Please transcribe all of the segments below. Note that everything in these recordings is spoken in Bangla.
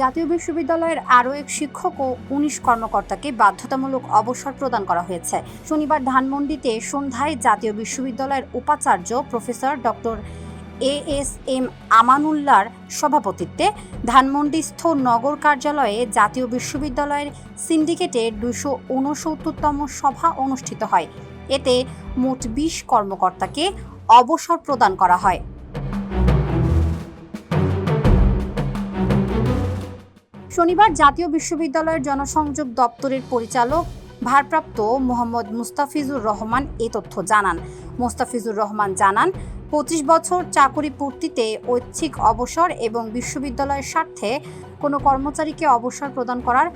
জাতীয় বিশ্ববিদ্যালয়ের আরও এক শিক্ষক ও উনিশ কর্মকর্তাকে বাধ্যতামূলক অবসর প্রদান করা হয়েছে। শনিবার ধানমন্ডিতে সন্ধ্যায় জাতীয় বিশ্ববিদ্যালয়ের উপাচার্য professor doctor A S M আমানুল্লাহর সভাপতিত্বে ধানমন্ডিস্থ নগর কার্যালয়ে জাতীয় বিশ্ববিদ্যালয়ের সিন্ডিকেটের দুশো ঊনসত্তরতম সভা অনুষ্ঠিত হয়। এতে মোট বিশ কর্মকর্তাকে অবসর প্রদান করা হয়। শনিবার জাতীয় বিশ্ববিদ্যালয়ের জনসংযোগ দপ্তরের পরিচালক ভারপ্রাপ্ত মোহাম্মদ মুস্তাফিজুর রহমান এ তথ্য জানান। মোস্তাফিজুর রহমান জানান, পঁচিশ বছর চাকরি পূর্তিতে ঐচ্ছিক অবসর এবং বিশ্ববিদ্যালয়ের স্বার্থে কোনো কর্মচারীকে অবসর প্রদান করার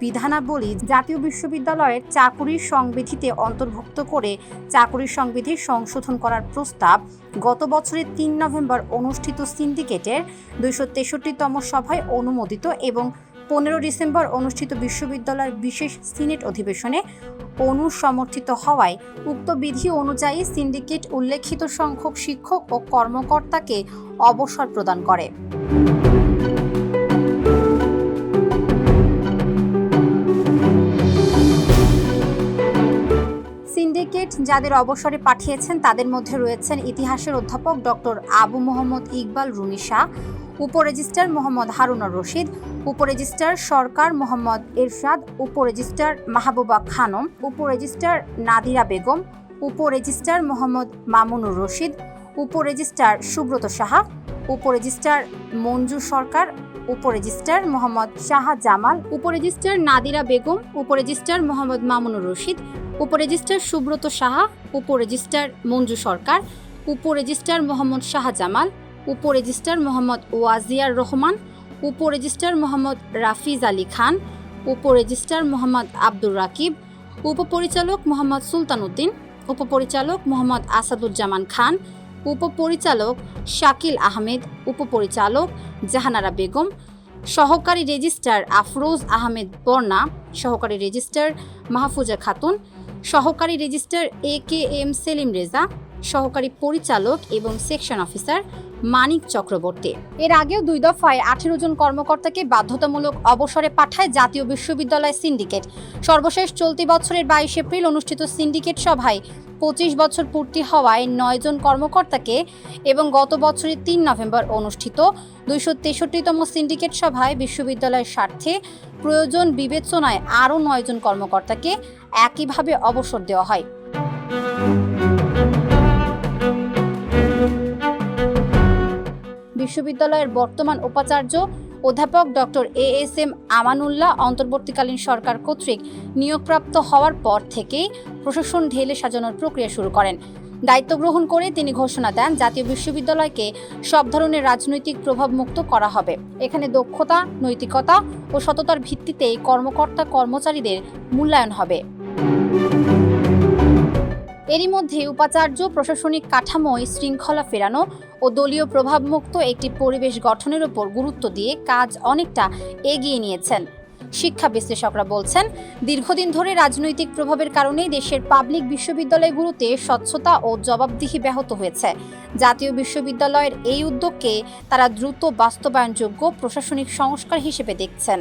বিধানাবলী জাতীয় বিশ্ববিদ্যালয়ের চাকুরির সংবিধিতে অন্তর্ভুক্ত করে চাকুরির সংবিধি সংশোধন করার প্রস্তাব গত বছরের তিন নভেম্বর অনুষ্ঠিত সিন্ডিকেটের দুইশো তেষট্টিতম সভায় অনুমোদিত এবং পনেরো ডিসেম্বর অনুষ্ঠিত বিশ্ববিদ্যালয়ের বিশেষ সিনেট অধিবেশনে অনুসমর্থিত হওয়ায় উক্ত বিধি অনুযায়ী সিন্ডিকেট উল্লেখিত সংখ্যক শিক্ষক ও কর্মকর্তাকে অবসর প্রদান করে। সিন্ডিকেট যাদের অবসরে পাঠিয়েছেন, তাদের মধ্যে রয়েছেন ইতিহাসের অধ্যাপক ডক্টর আবু মোহাম্মদ ইকবাল রুমি শাহ উপরেজিস্ট্রার মোহাম্মদ হারুনার রশিদ উপরেজিস্ট্রার সরকার মোহাম্মদ এরশাদ উপরেজিস্ট্রার মাহবুবা খানম উপরেজিস্ট্রার নাদিরা বেগম উপরেজিস্ট্রার মোহাম্মদ মামুনুর রশিদ উপরেজিস্ট্রার সুব্রত সাহা উপরেজিস্ট্রার মঞ্জু সরকার উপরেজিস্ট্রার মোহাম্মদ শাহ জামাল উপরেজিস্ট্রার নাদিরা বেগম উপরেজিস্ট্রার মোহাম্মদ মামুনুর রশিদ উপরেজিস্ট্রার সুব্রত সাহা উপরেজিস্ট্রার মঞ্জু সরকার উপরেজিস্ট্রার মোহাম্মদ শাহ জামাল উপরেজিস্ট্রার মোহাম্মদ ওয়াজিয়ার রহমান উপরেজিস্ট্রার মোহাম্মদ রাফিজ আলী খান উপরেজিস্ট্রার মোহাম্মদ আব্দুর রাকিব, উপপরিচালক মোহাম্মদ সুলতান উদ্দিন উপপরিচালক মোহাম্মদ আসাদুজ্জামান খান, উপপরিচালক শাকিল আহমেদ, উপপরিচালক জাহানারা বেগম, সহকারী রেজিস্ট্রার আফরোজ আহমেদ বর্ণা, সহকারী রেজিস্ট্রার মাহফুজা খাতুন সহকারী registrar A K M Selim Reza সহকারী পরিচালক এবং সেকশন অফিসার মানিক চক্রবর্তী। এর আগেও দুই দফায় আঠেরো জন কর্মকর্তাকে বাধ্যতামূলক অবসরে পাঠায় জাতীয় বিশ্ববিদ্যালয় সিন্ডিকেট। সর্বশেষ চলতি বছরের বাইশ এপ্রিল অনুষ্ঠিত সিন্ডিকেট সভায় পঁচিশ বছর পূর্তি হওয়ায় নয় জন কর্মকর্তাকে এবং গত বছরের তিন নভেম্বর অনুষ্ঠিত দুইশো তেষট্টিতম সিন্ডিকেট সভায় বিশ্ববিদ্যালয়ের স্বার্থে প্রয়োজন বিবেচনায় আরও নয়জন কর্মকর্তাকে একইভাবে অবসর দেওয়া হয়। বিশ্ববিদ্যালয়ের বর্তমান উপাচার্য অধ্যাপক doctor A S M Amanullah অন্তর্বর্তীকালীন সরকার কর্তৃক নিয়োগপ্রাপ্ত হওয়ার পর থেকেই প্রশাসন ঢেলে সাজানোর প্রক্রিয়া শুরু করেন। দায়িত্ব গ্রহণ করে তিনি ঘোষণা দেন, জাতীয় বিশ্ববিদ্যালয়কে সব ধরনের রাজনৈতিক প্রভাব মুক্ত করা হবে। এখানে দক্ষতা, নৈতিকতা ও সততার ভিত্তিতে কর্মকর্তা কর্মচারীদের মূল্যায়ন হবে। এরই মধ্যে উপাচার্য প্রশাসনিক কাঠামোয় শৃঙ্খলা ফেরানো ও দলীয় প্রভাবমুক্ত একটি পরিবেশ গঠনের উপর গুরুত্ব দিয়ে কাজ অনেকটা এগিয়ে নিয়েছেন। শিক্ষা বিশ্লেষকরা বলছেন, দীর্ঘদিন ধরে রাজনৈতিক প্রভাবের কারণেই দেশের পাবলিক বিশ্ববিদ্যালয়গুলোতে স্বচ্ছতা ও জবাবদিহি ব্যাহত হয়েছে। জাতীয় বিশ্ববিদ্যালয়ের এই উদ্যোগকে তারা দ্রুত বাস্তবায়নযোগ্য প্রশাসনিক সংস্কার হিসেবে দেখছেন।